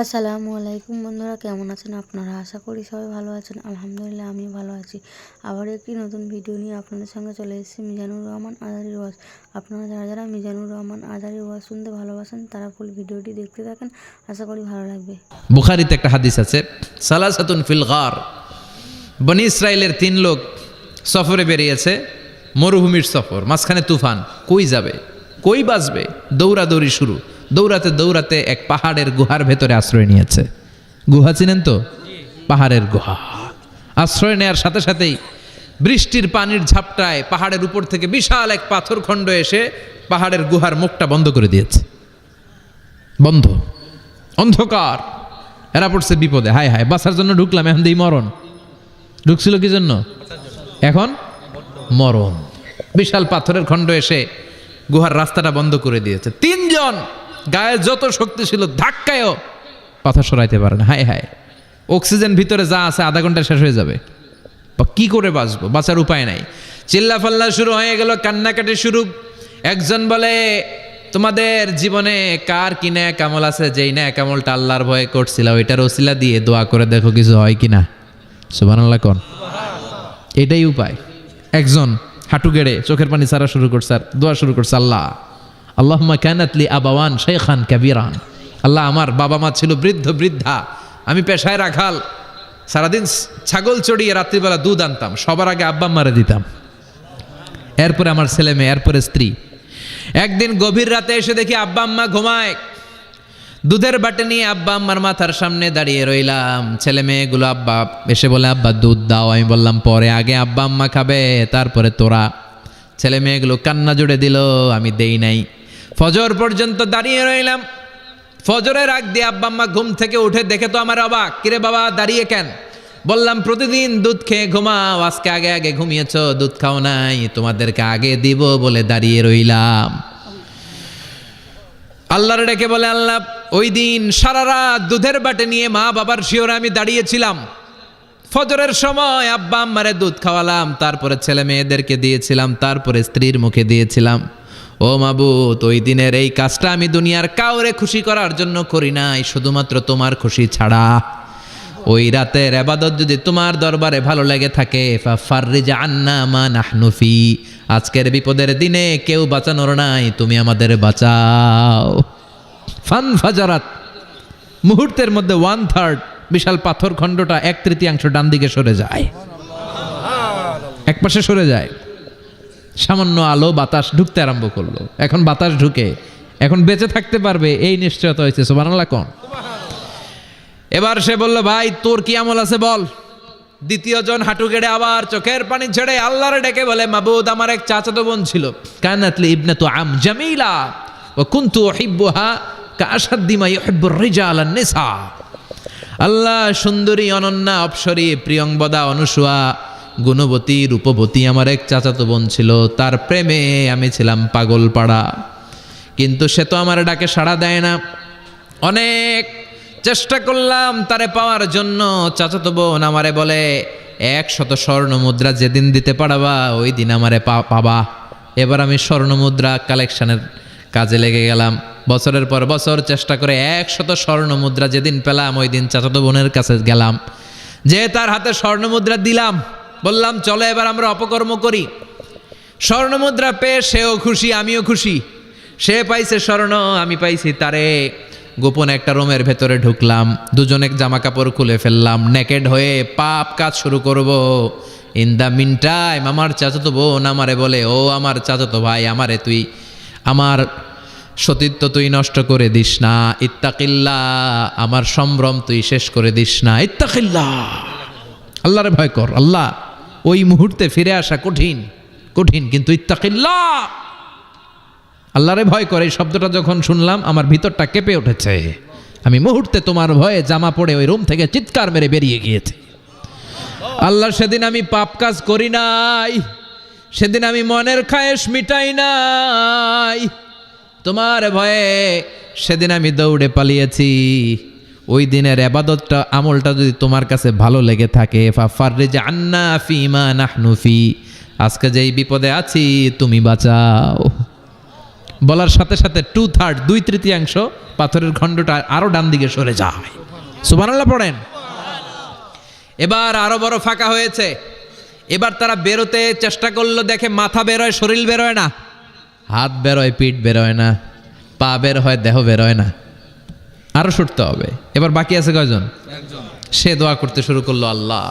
আসসালামু আলাইকুম বন্ধুরা, কেমন আছেন আপনারা? আশা করি সবাই ভালো আছেন। আলহামদুলিল্লাহ আমি ভালো আছি। আবার একটি নতুন ভিডিও নিয়ে আপনাদের সঙ্গে চলে এসেছি, মিজানুর রহমান আজারি ওয়াজ। আপনারা যারা যারা মিজানুর রহমান আজারি ওয়াজ শুনতে ভালোবাসেন, তারা ফুল ভিডিওটি দেখতে থাকেন। আশা করি ভালো লাগবে। বুখারিতে একটা হাদিস আছে, সালাসাতুন ফিল গার। বনি ইসরায়েলের তিন লোক সফরে বেরিয়েছে, মরুভূমির সফর, মাঝখানে তুফান। কই যাবে? কই বাঁচবে? দৌড়াদৌড়ি শুরু। দৌড়াতে দৌড়াতে এক পাহাড়ের গুহার ভেতরে আশ্রয় নিয়েছে। গুহা চিনেন তো? পাহাড়ের গুহা। আশ্রয় নেওয়ার সাথে সাথেই বৃষ্টির পানির ঝাপটায় পাহাড়ের উপর থেকে বিশাল এক পাথর খণ্ড এসে পাহাড়ের গুহার মুখটা বন্ধ করে দিয়েছে। বন্ধ। অন্ধকার। এরা পড়ছে বিপদে। হায় হায়, বাঁচার জন্য ঢুকলাম, এখন দিই মরণ। ঢুকছিল কি জন্য? এখন মরণ। বিশাল পাথরের খণ্ড এসে গুহার রাস্তাটা বন্ধ করে দিয়েছে। তিনজন গায়ে যত শক্তি ছিল, ধাক্কায়ও। পাথর সরাইতে পারে না। হায় হায়। অক্সিজেন ভিতরে যা আছে, আধা ঘণ্টা শেষ হয়ে যাবে। বা কি করে বাঁচবো? বাঁচার উপায় নাই। চিল্লা ফাল্লা শুরু হয়ে গেল, কান্নাকাটি শুরু। একজন বলে, তোমাদের জীবনে কার কি ন্যায় কামল আছে? যেই ন্যায় কামলটা আল্লাহর ভয়ে করছিল, ওইটার ওসিলা দিয়ে দোয়া করে দেখো কিছু হয় কিনা। সুবান আল্লাহ কন। এটাই উপায়। একজন হাঁটু গেড়ে চোখের পানি ছাড়া শুরু করছে, আর দোয়া শুরু করছে আল্লাহ। আল্লাহ কানাতলি আবাওয়ান শেখান কাবিরান। আল্লাহ আমার বাবা মা ছিল বৃদ্ধ, বৃদ্ধা। আমি পেশায় রাখাল। সারাদিন ছাগল চড়িয়ে রাত্রিবেলা দুধ আনতাম। সবার আগে আব্বা মারে দিতাম। এরপরে আমার ছেলে মেয়ে, এরপরে স্ত্রী। একদিন গভীর রাতে এসে দেখি আব্বা আম্মা ঘুমায়। দুধের বাটে নিয়ে আব্বা আম্মার মাথার সামনে দাঁড়িয়ে রইলাম। ছেলে মেয়েগুলো আব্বা, এসে বলে, আব্বা, দুধ দাও। আমি বললাম, পরে আগে আব্বা আম্মা খাবে, তারপরে তোরা। ছেলে মেয়েগুলো কান্না জুড়ে দিল, আমি দেই নাই। ফজর পর্যন্ত দাঁড়িয়ে রইলাম। ফজরের আগ দিয়ে আব্বা আম্মা ঘুম থেকে উঠে দেখে তো আমার অবাক, কিরে বাবা, দাঁড়িয়ে কেন? বললাম, প্রতিদিন দুধ খেয়ে ঘুমাও, আজকে আগে আগে ঘুমিয়েছ, দুধ খাও নাই, তোমাদেরকে আগে দিব বলে দাঁড়িয়ে রইলাম। আল্লাহর ডেকে বলে, আল্লাহ, ওই দিন সারা রাত দুধের বাটে নিয়ে মা বাবার শিওরে আমি দাঁড়িয়েছিলাম। ফজরের সময় আব্বা আম্মারে দুধ খাওয়ালাম, তারপরে ছেলে মেয়েদেরকে দিয়েছিলাম, তারপরে স্ত্রীর মুখে দিয়েছিলাম। ও মাবুত ওই দিনের এই কাজটা আমি দুনিয়ার কাউরে খুশি করার জন্য করি নাই, শুধুমাত্র তোমার খুশি ছাড়া। ওই রাতের আবাদত যদি তোমার দরবারে ভালো লেগে থাকে নাহনুফি আজকের বিপদের দিনে কেউ বাঁচানোর নাই, তুমি আমাদের বাঁচাও। ফান ফাজারাত। মুহূর্তের মধ্যে ওয়ান থার্ড বিশাল পাথর খণ্ডটা এক তৃতীয়াংশ ডান দিকে সরে যায়। এক পাশে সরে যায়। সামান্য আলো বাতাস ঢুকতে আরম্ভ করল। এখন বাতাস ঢুকে, এখন বেঁচে থাকতে পারবে, এই নিশ্চয়তা হয়েছে সোবানাল্লাহ কোন? এবার সে বলল, ভাই, তোর কি আমল আছে বল? দ্বিতীয় জন হাঁটু কেড়ে আবার চোখের পানি ছেড়ে আল্লাহরে ডেকে বলে, মাবুদ, আমার এক চাচাতো বোন ছিল। কানাতলি ইবনে তো আম জামিলা ও কুন্তু হিব্বুহা কাশাদ্দিমা ইউহিব্বুর রিজাল নিসা। আল্লাহ সুন্দরী, অনন্যা, অপসরী প্রিয়ংবদা অনুসুয়া গুণবতী, রূপবতী আমার এক চাচাতো বোন ছিল। তার প্রেমে আমি ছিলাম পাগল পাড়া। কিন্তু সে তো আমার ডাকে সাড়া দেয় না। অনেক চেষ্টা করলাম তারে পাওয়ার জন্য। চাচাতো বোন আমারে বলে এক শত স্বর্ণ মুদ্রা যেদিন দিতে পারবা, ওই দিন আমারে পাবা। এবার আমি স্বর্ণ মুদ্রা কালেকশনের কাজে লেগে গেলাম। বছরের পর বছর চেষ্টা করে এক শত স্বর্ণ মুদ্রা যেদিন পেলাম, ওই দিন চাচাতো বোনের কাছে গেলাম। যে তার হাতে স্বর্ণ মুদ্রা দিলাম বললাম, চলো এবার আমরা অপকর্ম করি। স্বর্ণ মুদ্রা পেয়ে সেও খুশি, আমিও খুশি। সে পাইছে স্বর্ণ, আমি পাইছি তারে। গোপন একটা রুমের ভেতরে ঢুকলাম। দুজনে জামা কাপড় খুলে ফেললাম। নেকেড হয়ে পাপ কাজ শুরু করব। ইন দ্য মিন টাইম, আমার চাচাতো বোন আমারে বলে, ও আমার চাচাতো ভাই, আমারে তুই, আমার সতীত্ব তুই নষ্ট করে দিস না। ইত্তাকিল্লা, আমার সম্ভ্রম তুই শেষ করে দিস না। ইত্তাকিল্লা, আল্লাহরে ভয় কর, আল্লাহ। ওই মুহূর্তে ফিরে আসা কঠিন কঠিন, কিন্তু ইত্তাকিল্লা আল্লাহরে ভয় করে এই শব্দটা যখন শুনলাম, আমার ভিতরটা কেঁপে উঠেছে। আমি মুহূর্তে তোমার ভয়ে জামা পড়ে ওই রুম থেকে চিৎকার মেরে বেরিয়ে গিয়েছে। আল্লাহ, সেদিন আমি পাপ কাজ করি নাই। সেদিন আমি মনের খায়েশ মিটাই নাই। তোমার ভয়ে সেদিন আমি দৌড়ে পালিয়েছি। ওই দিনের আবাদতটা, আমলটা যদি তোমার কাছে ভালো লেগে থাকে ফাফাররে যে আন্না নাহনুফি আজকে বিপদে আছি, তুমি বাঁচাও। বলার সাথে সাথে টু থার্ড দুই তৃতীয়াংশ পাথরের খণ্ডটা আরও ডান দিকে সরে যায়। সুবহানাল্লাহ পড়েন। এবার আরও বড় ফাঁকা হয়েছে। এবার তারা বেরোতে চেষ্টা করল, দেখে মাথা বেরোয়, শরীর বেরোয় না। হাত বেরোয়, পিঠ বেরোয় না। পা বের হয়, দেহ বেরোয় না। আরও সরতে হবে। এবার বাকি আছে কয়জন? সে দোয়া করতে শুরু করল আল্লাহ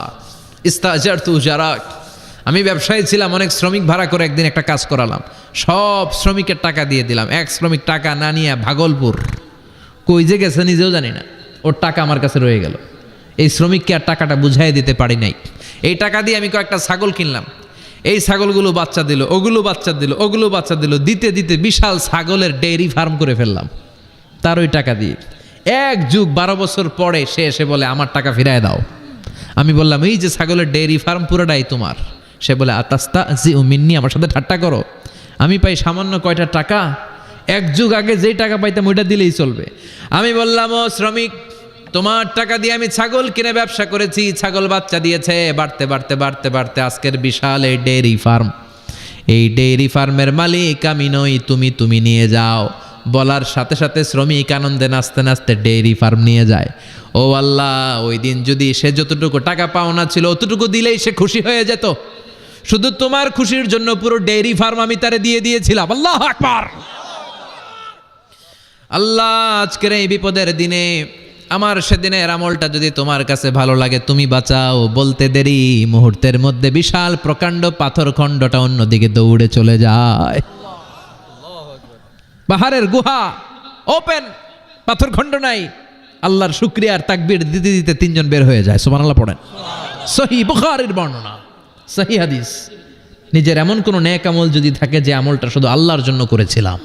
ইস্তাজার তু জারাক আমি ব্যবসায়ী ছিলাম অনেক শ্রমিক ভাড়া করে একদিন একটা কাজ করালাম। সব শ্রমিকের টাকা দিয়ে দিলাম। এক শ্রমিক টাকা না নিয়ে ভাগলপুর। কই যে গেছে নিজেও জানি না। ওর টাকা আমার কাছে রয়ে গেল। এই শ্রমিককে আর টাকাটা বুঝাই দিতে পারি নাই। এই টাকা দিয়ে আমি কয়েকটা ছাগল কিনলাম। এই ছাগলগুলো বাচ্চা দিল ওগুলো বাচ্চা দিল ওগুলো বাচ্চা দিল। দিতে দিতে বিশাল ছাগলের ডেইরি ফার্ম করে ফেললাম। তার ওই টাকা দিয়ে। এক যুগ বারো বছর পরে সে এসে বলে, আমার টাকা ফিরায় দাও। আমি বললাম, এই যে ছাগলের ডেইরি ফার্ম পুরোটাই তোমার। সে বলে আতাস্তা জি মিন্নি, আমার সাথে ঠাট্টা করো। আমি পাই সামান্য কয়টা টাকা, এক যুগ আগে যেই টাকা পাইতাম ওইটা দিলেই চলবে। আমি বললাম, ও শ্রমিক, তোমার টাকা দিয়ে আমি ছাগল কিনে ব্যবসা করেছি, ছাগল বাচ্চা দিয়েছে। বাড়তে বাড়তে বাড়তে বাড়তে আজকের বিশাল এই ডেইরি ফার্ম। এই ডেইরি ফার্মের মালিক, আমি নই, তুমি তুমি নিয়ে যাও। বলার সাথে সাথে শ্রমিক আনন্দে নাচতে নাচতে ডেইরি ফার্ম নিয়ে যায়। ও আল্লাহ, ওই দিন যদি সে যতটুকু টাকা পাওনা ছিল অতটুকু দিলেই সে খুশি হয়ে যেত। শুধু তোমার খুশির জন্য পুরো ডেইরি ফার্ম আমি তারে দিয়ে দিয়েছিলাম। আল্লাহ আকবার! আল্লাহ, আজকের এই বিপদের দিনে আমার সেদিনের আমলটা যদি তোমার কাছে ভালো লাগে, তুমি বাঁচাও। বলতে দেরি, মুহূর্তের মধ্যে বিশাল প্রকাণ্ড পাথর খণ্ডটা অন্যদিকে দৌড়ে চলে যায়। পাহাড়ের গুহা ওপেন পাথর খণ্ড নাই। আল্লাহর শুক্রিয়ার তাকবির দিতে দিতে তিনজন বের হয়ে যায়। সোমান আল্লাহ পড়েন। সহি বুখারের বর্ণনা সহি হাদিস। নিজের এমন কোনো নেক আমল যদি থাকে যে আমলটা শুধু আল্লাহর জন্য করেছিলাম।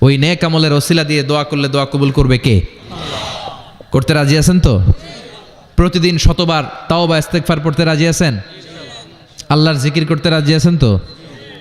ওই নেক আমলের ওসিলা দিয়ে দোয়া করলে দোয়া কবুল করবে কে? করতে রাজি আছেন তো? প্রতিদিন শতবার তাও বা ইস্তেকফার পড়তে রাজি আছেন? আল্লাহর জিকির করতে রাজি আছেন তো?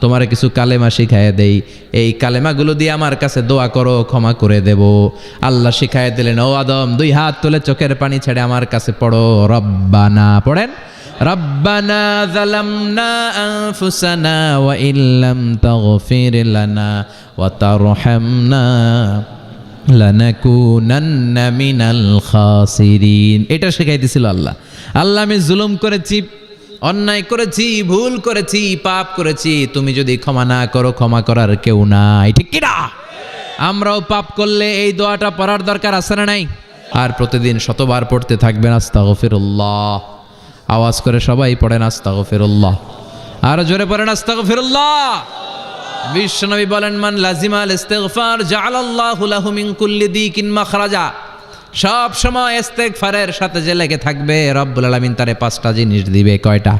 তোমার কিছু কালেমা শিখায় দেই এই কালেমাগুলো দিয়ে আমার কাছে দোয়া করো ক্ষমা করে দেব আল্লাহ শিখায় দিলেন ও আদম দুই হাত তুলে চোখের পানি ছেড়ে আমার কাছে পড়ো রব্বানা পড়েন ربنا ظلمنا أنفسنا وإن لم تغفر لنا وترحمنا লানাকুনান্না মিনাল খাসিরিন এটা শেখাই দিছিল আল্লাহ আল্লাহ আমি জুলুম করেছি অন্যায় করেছি, ভুল করেছি, পাপ করেছি, তুমি যদি ক্ষমা না করো, ক্ষমা করার কেউ নাই। ঠিক কিনা আমরাও পাপ করলে এই দোয়াটা পড়ার দরকার আছে না নাই? আর প্রতিদিন শতবার পড়তে থাকবেন, আস্তাগফিরুল্লাহ। আওয়াজ করে সবাই পড়েন, আস্তাগফিরুল্লাহ। আর জোরে পড়েন, আস্তাগফিরুল্লাহ। বিশ্বনবী বলেন, মান লাজিমাল ইস্তেগফার জাআলাল্লাহু লাহু মিন কুল্লি দিকিন মাখরাজা। সব সময় এস্তেক ফারের সাথে যে লেগে থাকবে, রব্বুল আলামিন তারে পাঁচটা জিনিস দিবে। কয়টা?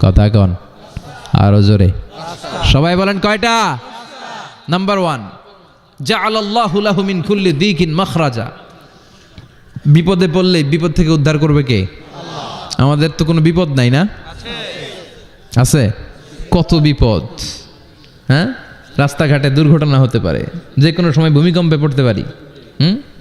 কথা কন। আরও জোরে। সবাই বলেন কয়টা? নাম্বার ওয়ান জাআলাল্লাহু লাহু মিন কুল্লি দিকিন মাখরাজা। বিপদে পড়লে বিপদ থেকে উদ্ধার করবে কে? আমাদের তো কোনো বিপদ নাই না? আছে? কত বিপদ? হ্যাঁ? রাস্তাঘাটে দুর্ঘটনা হতে পারে। যে কোনো সময় ভূমিকম্পে পড়তে পারি। হুম?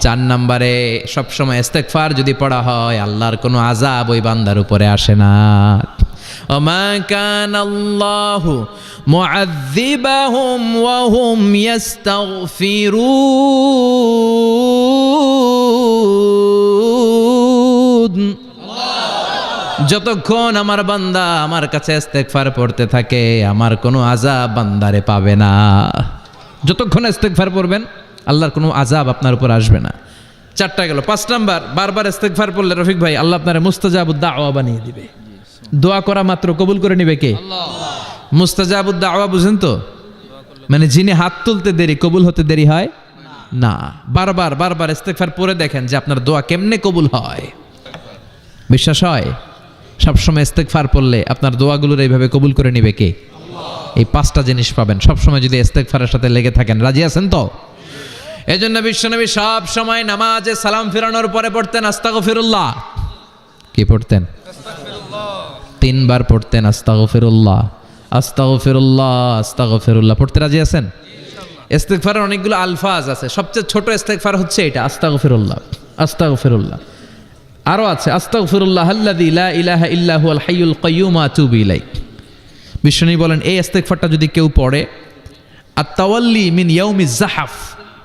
চার নাম্বারে সবসময় ইস্তেগফার যদি পড়া হয় আল্লাহর কোনো আজাব ওই বান্দার উপরে আসে না وما كان الله معذبهم وهم يستغفرون যতক্ষণ আমার বান্দা আমার কাছে ইস্তেগফার পড়তে থাকে আমার কোনো আজাব বান্দারে পাবে না যতক্ষণ ইস্তেগফার পড়বেন আল্লাহর কোনো আজাব আপনার উপর আসবে না। চারটা গেল, পাঁচ নাম্বার, বারবার ইস্তেগফার পড়লে রফিক ভাই আল্লাহ আপনার মুস্তাজাবুদ্দা আওয়া বানিয়ে দিবে। দোয়া করা মাত্র কবুল করে নিবে কে? মুস্তাজাবুদ্দা আওয়া বুঝেন তো? মানে যিনি হাত তুলতে দেরি, কবুল হতে দেরি হয় না। বারবার বারবার ইস্তেগফার পরে দেখেন যে আপনার দোয়া কেমনে কবুল হয়। বিশ্বাস হয়? সবসময় ইস্তেগফার পড়লে আপনার দোয়াগুলোর এইভাবে কবুল করে নিবে কে? এই পাঁচটা জিনিস পাবেন। সবসময় যদি ইস্তেগফারের সাথে লেগে থাকেন, রাজি আছেন তো? এই জন্য বিশ্বনবী সব সময় নামাজে সালাম ফেরানোর পরে পড়তেন আস্তাগফিরুল্লাহ। কি পড়তেন? তিনবার পড়তেন আস্তাগফিরুল্লাহ। আস্তাগফিরুল্লাহ আস্তাগফিরুল্লাহ। পড়তে রাজি আছেন? ইস্তেগফারের অনেকগুলো আলফাজ আছে। সবচেয়ে ছোট ইস্তেগফার হচ্ছে এটা আস্তাগফিরুল্লাহ। আস্তাগফিরুল্লাহ। আরও আছে আস্তাগফিরুল্লাহ আল্লাযী লা ইলাহা ইল্লা হুয়াল হাইয়ুল কাইয়্যুম আতুবু ইলাইক। বিষ্ণু বলেন এই ইস্তেগফারটা যদি কেউ পড়ে আর তাওয়াল্লি মিন ইয়াউমি জাহাফ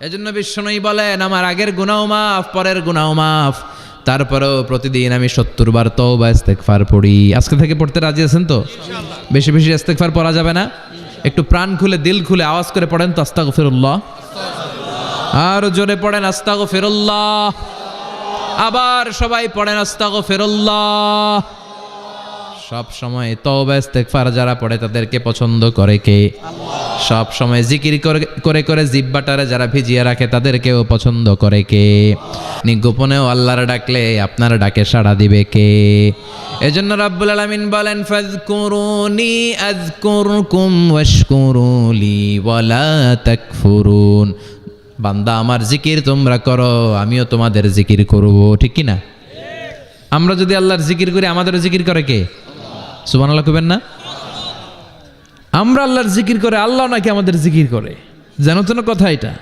এজন্য বিশ্বনয়ী বলেন আমার আগের গুনাও মাফ পরের গুনাও মাফ। তারপরেও প্রতিদিন আমি সত্তর বার তওবা ইস্তেগফার পড়ি। আজকে থেকে পড়তে রাজি আছেন তো? বেশি বেশি ইস্তেগফার পড়া যাবে না? একটু প্রাণ খুলে দিল খুলে আওয়াজ করে পড়েন তো আস্তাগফিরুল্লাহ। আর জোরে পড়েন আস্তাগফিরুল্লাহ। আবার সবাই পড়েন আস্তাগফিরুল্লাহ। সব সময় তওবা, ইস্তেগফার যারা পড়ে তাদেরকে পছন্দ করে কে? সব সময় জিকির করে করে জিব্বাটারে যারা ভিজিয়ে রাখে তাদেরকেও পছন্দ করে কে? গোপনেও আল্লাহর ডাকলে আপনার ডাকে সাড়া দিবে কে? এজন্য রাব্বুল আলামিন বলেন, ফাজকুরুনি আযকুরকুম ওয়াশকুরুলি ওয়ালা তাকফুরুন। বান্দা, আমার জিকির তোমরা করো, আমিও তোমাদের জিকির করব, ঠিক কি না আমরা যদি আল্লাহর জিকির করি, আমাদেরও জিকির করে কে? সুবহানাল্লাহ কইবেন না? আমরা আল্লাহর জিকির করে, আল্লাহ নাকি আমাদের জিকির করে। জানো তো না কথা এটা?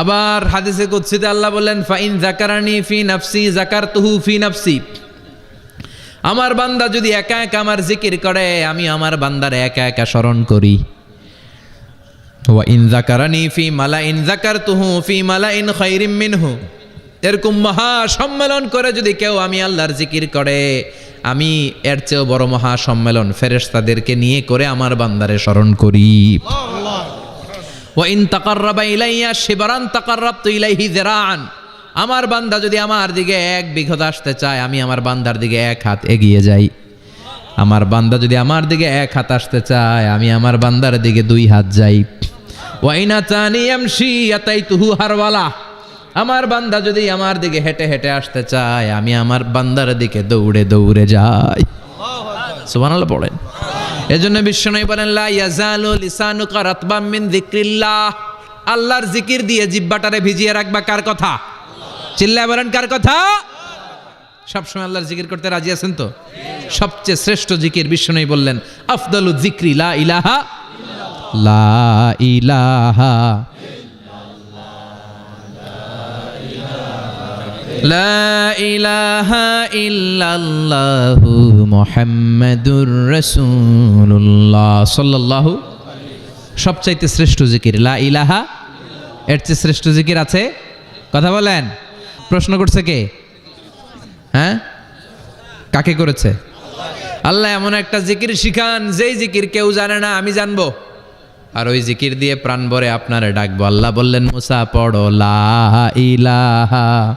আবার হাদিসে কুৎসিতে আল্লাহ বললেন, ফাইন জাকারানি ফি নাফসি জাকার তুহু ফি নাফসি। আমার বান্দা যদি একা একা আমার জিকির করে, আমি আমার বান্দার একা একা স্মরণ করি। ইন জাকারানি ফি মালা ইন জাকার তুহু ফি মালা ইন খৈরিম মিনহু। এরকম মহা সম্মেলন করে যদি কেউ আমি আল্লাহর জিকির করে আমি এর চেয়েও বড় মহা সম্মেলন ফেরেশতাদেরকে নিয়ে করে আমার বান্দারে স্মরণ করি। ওয়া ইন তাকাররাবা ইলাইয়া শিবরান তাকাররাবতু ইলাইহি যিরাআন। আমার বান্দা যদি আমার দিকে এক বিঘত আসতে চায়, আমি আমার বান্দার দিকে এক হাত এগিয়ে যাই। আমার বান্দা যদি আমার দিকে এক হাত আসতে চায়, আমি আমার বান্দার দিকে দুই হাত যাই। ওয়াইনা চানি এমসি এতাই তুহু হারওয়ালা। আমার বান্দা যদি আমার দিকে হেঁটে হেঁটে আসতে চায়, আমি আমার বান্দার দিকে দৌড়ে দৌড়ে যাই। সুবহানাল্লাহ পড়েন। এজন্য বিশ্বনবী বলেন, লা ইয়াজালু লিসানুকা রাতবাম মিন যিকরিল্লাহ। আল্লাহর জিকির দিয়ে জিব্বাটারে ভিজিয়ে রাখবা কার কথা? চিল্লায় বলেন, কার কথা? সবসময় আল্লাহর জিকির করতে রাজি আছেন তো? সবচেয়ে শ্রেষ্ঠ জিকির বিশ্বনবী বললেন, আফদালু জিক্রি লা ইলাহা লা ইলাহা। মুহাম্মাদুর রাসূলুল্লাহ সাল্লাল্লাহু সবচাইতে শ্রেষ্ঠ জিকির। লা ইলাহা, এর চেয়ে শ্রেষ্ঠ জিকির আছে? কথা বলেন। প্রশ্ন করছে কে? হ্যাঁ? কাকে করেছে? আল্লাহ এমন একটা জিকির শিখান, যেই জিকির কেউ জানে না, আমি জানব। আর ওই জিকির দিয়ে প্রাণ ভরে আপনারে ডাকবো। আল্লাহ বললেন, মুসা, পড়ো, লা ইলাহা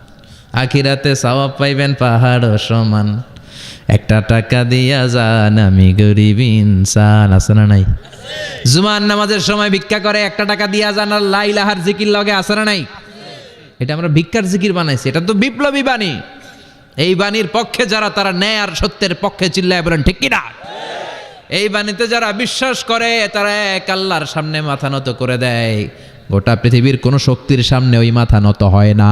আখিরাতে সওয়াব পাইবেন পাহাড় সমান। একটা টাকা দিয়া যান আমি গরিব ইনসান, আছে না নাই? জুমান নামাজের সময় ভিক্ষা করে, একটা টাকা দিয়া যান আর লা ইলাহার জিকির লগে, আছে না নাই? এটা আমরা ভিক্ষার জিকির বানাইছি, এটা তো বিপ্লবী বাণী। এই বাণীর পক্ষে যারা, তারা ন্যায় আর সত্যের পক্ষে চিল্লায় বলেন, ঠিক কিনা? এই বাণীতে যারা বিশ্বাস করে, তারা এক আল্লাহর সামনে মাথা নত করে দেয়। গোটা পৃথিবীর কোনো শক্তির সামনে ওই মাথা নত হয় না।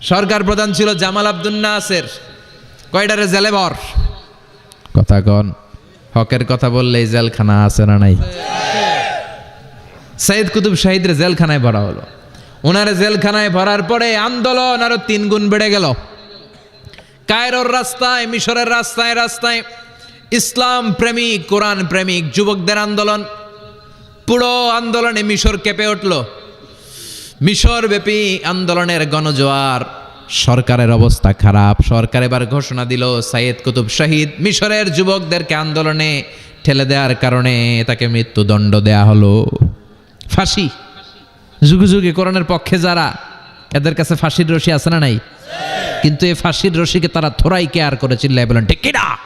সরকার প্রধান ছিল জামাল আব্দুল নাসের। কয়ডারে জেলেবর কথা কন হকের কথা বললেই জেলখানা আছে না নাই? সাইদ কুতুব শাহিদের জেলখানায় ভরা হলো। ওনার জেলখানায় ভরার পরে আন্দোলন আরও তিন গুণ বেড়ে গেল। কায়রোর রাস্তায় মিশরের রাস্তায় রাস্তায় ইসলাম প্রেমিক কোরআন প্রেমিক যুবকদের আন্দোলন। পুরো আন্দোলনে মিশর কেঁপে উঠল। মিশরব্যাপী আন্দোলনের গণজোয়ার। সরকারের অবস্থা খারাপ। সরকার এবার ঘোষণা দিল, সাইয়েদ কুতুব শহীদ মিশরের যুবকদেরকে আন্দোলনে ঠেলে দেওয়ার কারণে তাকে মৃত্যুদণ্ড দেয়া হলো। ফাঁসি। যুগে যুগে কোরআনের পক্ষে যারা, এদের কাছে ফাঁসির রশি আছে না নাই? কিন্তু এই ফাঁসির রশিকে তারা থোড়াই কেয়ার করে চিল্লাই বলেন, ঠিক কিনা?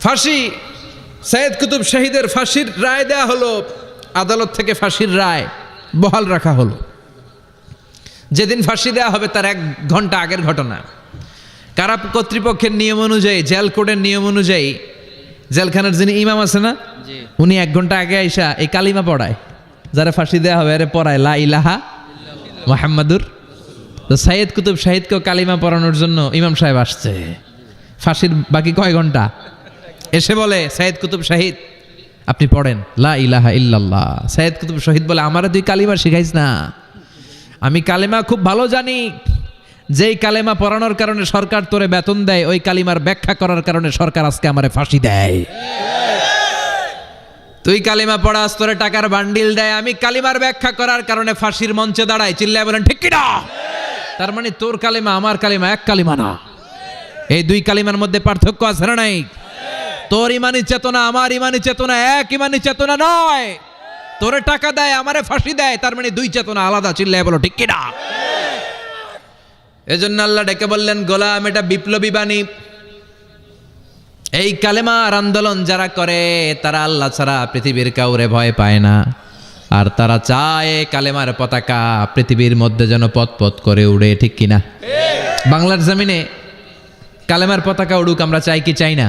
ফাঁসি। সৈয়দ কুতুব শহীদের ফাঁসির রায় দেয়া হলো। আদালত থেকে ফাঁসির রায় বহাল রাখা হলো। যেদিন ফাঁসি দেওয়া হবে তার এক ঘণ্টা আগের ঘটনা। কারা কর্তৃপক্ষের নিয়ম অনুযায়ী জেল কোডের নিয়ম অনুযায়ী জেলখানার যিনি ইমাম আছে না উনি এক ঘণ্টা আগে আইসা এই কালিমা পড়ায়। যারা ফাঁসি দেওয়া হবে আরে পড়ায় লা ইলাহা মোহাম্মদুর তো সাইয়েদ কুতুব শাহিদকেও কালিমা পড়ানোর জন্য ইমাম সাহেব আসছে। ফাঁসির বাকি কয় ঘণ্টা? এসে বলে সাইয়েদ কুতুব শাহিদ আপনি পড়েন, লা ইলাহা ইল্লাল্লাহ। সাইয়েদ কুতুব শহীদ বলে, আমারে তুই কালিমা শিখাইস না। আমি কালেমা খুব ভালো জানি। যেই কালেমা পড়ানোর কারণে সরকার তোরে বেতন দেয়, ওই কালিমার ব্যাখ্যা করার কারণে সরকার আজকে আমারে ফাঁসি দেয়। তুই কালিমা পড়াস, তোরে টাকার বান্ডিল দেয়। আমি কালিমার ব্যাখ্যা করার কারণে ফাঁসির মঞ্চে দাঁড়াই। চিল্লায় বলেন, ঠিক কিনা? তার মানে তোর কালিমা আমার কালিমা, এক কালিমা না। এই দুই কালিমার মধ্যে পার্থক্য আছে না নাই? তোর ইমানি চেতনা, আমার ইমানি চেতনা, এক ইমানি চেতনা নয়। তোরে টাকা দেয়, আমারে ফাঁসি দেয়, তার মানে দুই চেতনা আলাদা, চিল্লায় বলো, ঠিক কিনা? এজন্য আল্লাহ ডেকে বললেন, গোলাম, এটা বিপ্লবী বাণী। এই কালেমার আন্দোলন যারা করে, তারা আল্লাহ ছাড়া পৃথিবীর কাউরে ভয় পায় না। আর তারা চায় কালেমার পতাকা পৃথিবীর মধ্যে যেন পথ পথ করে উড়ে, ঠিক কিনা? বাংলার জমিনে কালেমার পতাকা উড়ুক, আমরা চাই কি চাই না?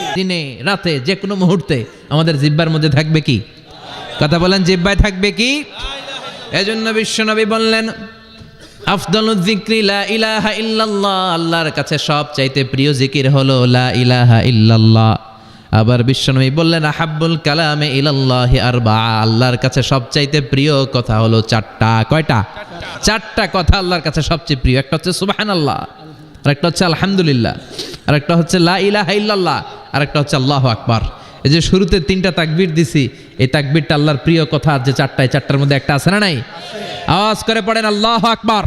দিনে, রাতে যে কোনো মুহূর্তে আমাদের জিব্বার মধ্যে থাকবে কি? কথা বলেন, জিব্বায় থাকবে কি? এজন্য বিশ্বনবী বললেন লা ইলাহা ইল্লাল্লাহ, আল্লাহর কাছে সব চাইতে প্রিয় জিকির হলো লা ইলাহা ইল্লাল্লাহ। আবার বিশ্বনবী বললেন, আহাব্বুল কালামে ইলাল্লাহি আরবা আল্লাহর কাছে সবচাইতে প্রিয় কথা হলো চারটা, কয়টা? চারটা কথা আল্লাহর কাছে সবচেয়ে প্রিয়, একটা হচ্ছে সুবহানাল্লাহ আর একটা হচ্ছে আলহামদুলিল্লাহ আর একটা হচ্ছে লা ইলাহা ইল্লাল্লাহ। আর একটা হচ্ছে আল্লাহ আকবার। এই যে শুরুতে তিনটা তাকবির দিছি, এই তাকবিরটা আল্লাহর প্রিয় কথা যে চারটায়, চারটার মধ্যে একটা আছে না নাই? আওয়াজ করে পড়েন, আল্লাহ আকবার।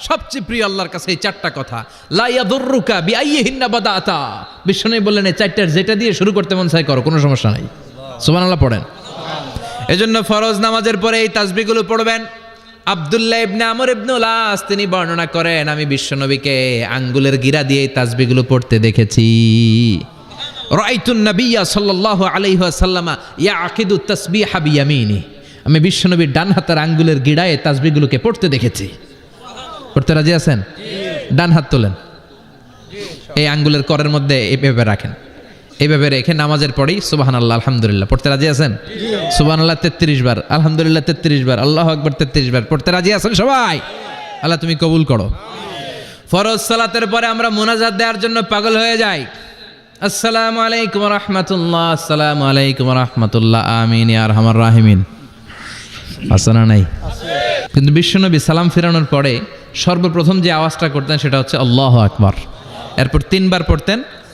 সবচেয়ে প্রিয় আল্লাহর কাছে এই চারটা কথা। লাইয়াদুররুকা বিআইয়িহিন্না বাদাতা। বিষ্ণু বললেন, এই চারটার যেটা দিয়ে শুরু করতে মন চাই করো, কোনো সমস্যা নাই। সুবহানাল্লাহ পড়েন। এজন্য ফরজ নামাজের পরে এই তাসবিহগুলো পড়বেন। আব্দুল্লাহ ইবনে আমর ইবনুল আস তিনি বর্ণনা করেন, আমি বিশ্বনবীকে আঙ্গুলের গিরা দিয়ে এই তাসবিহগুলো পড়তে দেখেছি। রাইতুন নবিয়া সাল্লাল্লাহু আলাইহি ওয়াসাল্লামা ইয়াকিদু তাসবিহা বিয়ামিনি। আমি বিশ্বনবীর ডান হাতের আঙ্গুলের গিড়ায় তাসবিহগুলোকে পড়তে দেখেছি। পড়তে রাজি আছেন? ডান হাত তোলেন। এই আঙ্গুলের করের মধ্যে এইভাবে রাখেন। এইভাবে রেখে নামাজের পরেই সুবাহান আল্লাহ আলহামদুলিল্লাহ। পড়তে রাজি আছেন? সুবাহান আল্লাহ তেত্রিশ বার। আলহামদুলিল্লাহ, তেত্রিশ বার। আল্লাহ আকবর, তেত্রিশ বার। পড়তে রাজি আছেন সবাই? আল্লাহ তুমি কবুল করো। ফরজ সালাতের পরে আমরা মোনাজাত দেওয়ার জন্য পাগল হয়ে যাই। আসসালামু আলাইকুম রহমতুল্লাহ। আসসালামু আলাইকুম রহমতুল্লাহ। আমিন আর হামার রাহিমিন। আছে না নাই? কিন্তু বিশ্বনবী সালাম ফেরানোর পরে সর্বপ্রথম যে আওয়াজটা করতেন সেটা হচ্ছে আল্লাহ আকবার। এরপর তিনবার পড়তেন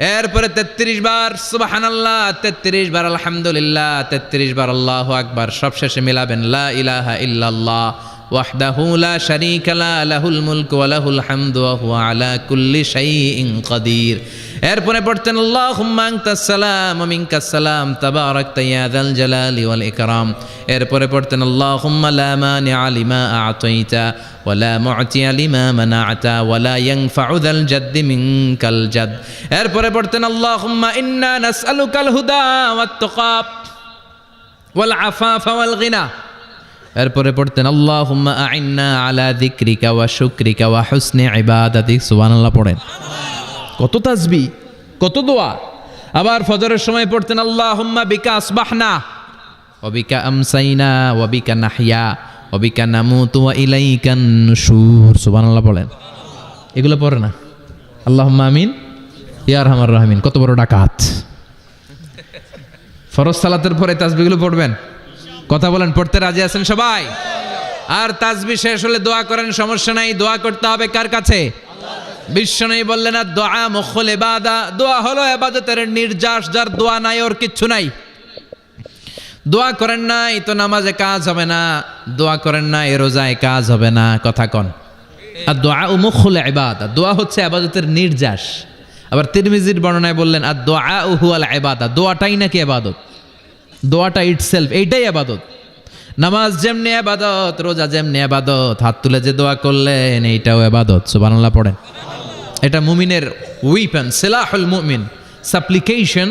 এরপরে তেত্রিশ বার সুবাহান আল্লাহ তেত্রিশ বার, আলহামদুলিল্লাহ, তেত্রিশ বার আল্লাহ আকবার, সবশেষে মিলাবেন, লা ইলাহা ইল্লাল্লাহ وحده لا شريك له له الملك وله الحمد وهو على كل شيء قدير এরপরে পড়তেন আল্লাহুম্মা আনতাস সালাম ওয়া মিনকাস সালাম তাবারাকতা ইয়া যাল জালালি ওয়াল ইকরাম এরপরে পড়তেন আল্লাহুম্মা লা মানিআ লিমা আ'তাইতা ওয়া লা মু'তিয়া লিমা মানা'তা ওয়া লা ইয়ানফা'ু যাল জাদ্দি মিনকাল জাদ এরপরে পড়তেন আল্লাহুম্মা ইন্না নাসআলুকাল হুদা ওয়াত তুকা ওয়াল আফাফা ওয়াল গিনা এরপরে পড়তেন, আল্লাহুম্মা আইন্না আলা যিকরিকা ওয়া শুকরিকা ওয়া হুসনি ইবাদাতিক সুবহানাল্লাহ পড়েন। কত তাসবি, কত দোয়া। আবার ফজরের সময় পড়তেন, আল্লাহুম্মা বিকা আসবাহনা। অবিকা বিকা আমসাইনা অবিকা নাহিয়া অবিকা নামুতু ওয়া ইলাইকান নুশুর। সুবহানাল্লাহ পড়েন। এগুলো পড়ে না। আল্লাহুম্মা আমিন। ইয়ার আরহামার রাহিমিন। কত বড় ডাকাত। ফরজ সালাতের পরে তাসবিগুলো পড়বেন। কথা বলেন, পড়তে রাজি আছেন সবাই? আর তাসবি শেষ হলে দোয়া করেন, সমস্যা নাই, দোয়া করতে হবে কার কাছে? বিশ্ব নেই বললেন, আর দোয়া মখল এবাদা দোয়া হলো এবাদতের নির্যাস, যার দোয়া নাই, ওর কিচ্ছু নাই। দোয়া করেন নাই, তো নামাজে কাজ হবে না, দোয়া করেন না এ রোজায় কাজ হবে না, কথা কন। আর দোয়া ও মুখল এবাদা দোয়া হচ্ছে আবাদতের নির্যাস। আবার তিরমিজির বর্ণনায় বললেন, আর দোয়া হুয়াল এবাদা দোয়াটাই নাকি এবাদত দোয়াটা ইট সেলফ এইটাই আবাদত। নামাজ যেমনি আবাদত, রোজা যেমনি আবাদত, হাত তুলে যে দোয়া করলেন, এইটাও আবাদত, সুবহানাল্লাহ পড়েন। এটা মুমিনের উইপেন সেলাহুল মুমিন সাপ্লিকেশন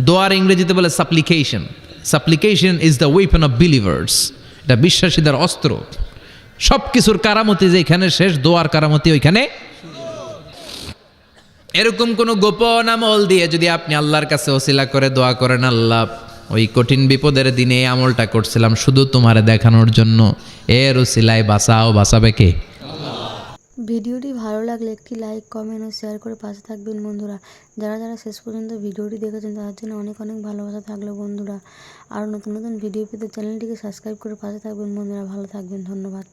দোয়ার ইংরেজিতে বলে supplication supplication is the weapon of believers এটা বিশ্বাসীদের অস্ত্র। সব কিছুর কারামতি যেখানে শেষ, দোয়ার কারামতি ওইখানে। এরকম কোনো গোপন আমল দিয়ে যদি আপনি আল্লাহর কাছে ওসিলা করে দোয়া করেন, আল্লাহ ওই কঠিন বিপদের দিনে এই আমলটা করছিলাম, শুধু তোমারে দেখানোর জন্য। এর ওসিলায় বাঁচাও, বাঁচাবে কে? ভিডিওটি ভালো লাগলে একটি লাইক, কমেন্ট ও শেয়ার করে পাশে থাকবেন বন্ধুরা। যারা যারা শেষ পর্যন্ত ভিডিওটি দেখেছেন, তাদের জন্য অনেক অনেক ভালোবাসা থাকল বন্ধুরা। আর নতুন নতুন ভিডিও পেতে চ্যানেলটিকে সাবস্ক্রাইব করে পাশে থাকবেন বন্ধুরা। ভালো থাকবেন, ধন্যবাদ।